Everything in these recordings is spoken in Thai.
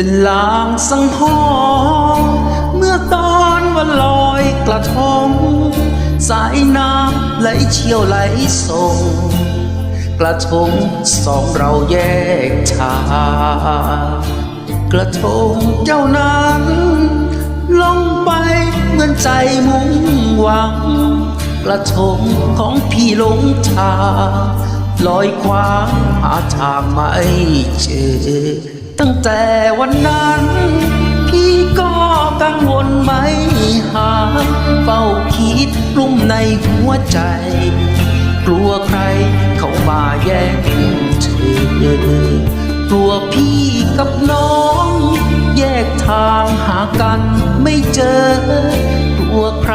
เป็นลางสังหรณ์เมื่อตอนวันลอยกระทงสายน้ำไหลเชี่ยวไหลส่งกระทงสองเราแยกทางกระทงเจ้านั้นลงไปเหมือนใจมุ่งหวัง กระทงของพี่หลงทางลอยคว้างหาทางไม่เจอ ตั้งแต่วันนั้น พี่ก็กังวลไม่หายเฝ้าคิดรุ่มในหัวใจ กลัวใครเข้ามาแย่งเธอกลัวพี่กับน้อง แยกทางหากันไม่เจอ กลัวใคร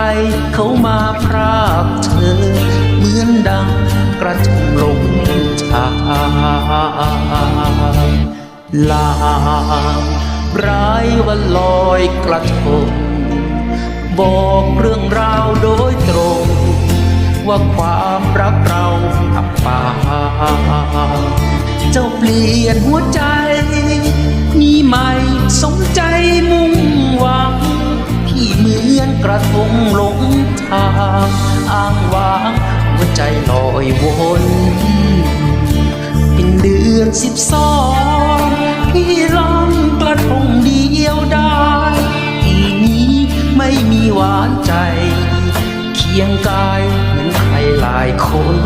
เขามาพรากเธอ เหมือนดังกระทงลงทาง ลางร้ายวันลอยกระทงบอกเรื่องราวโดยตรง ว่าความรักเราอับปางเจ้าเปลี่ยนหัวใจ มีใหม่สมใจมุ่งหวังพี่เหมือนกระทงหลงทางอ้างว้างหัวใจลอยวน เป็นเดือนสิบสอง หวานใจ เคียงกายเหมือนใครหลายคน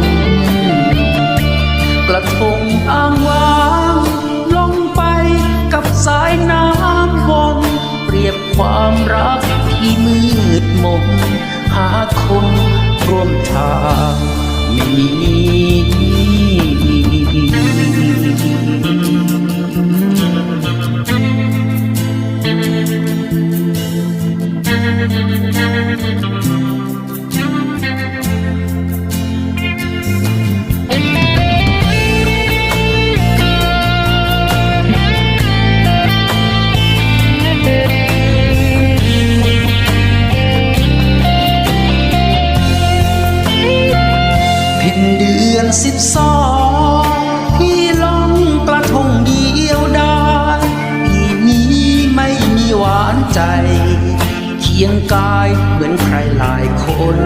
กระทงอ้างว้าง ลงไปกับสายน้ำวนเปรียบความรักที่มืดมนหาคนร่วมทางไม่มี สิบสองพี่ลองกระทงเดียวได้ยพี่นี้ไม่มีหวานใจ เคียงกายเหมือนใครหลายคน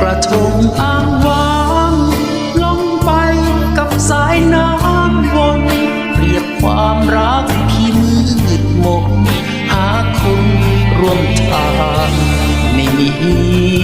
กระทงอ้างว้างลงไปกับสายน้ำวนเรียบความรักพี่มืดมนหาคนร่วมทางไม่มี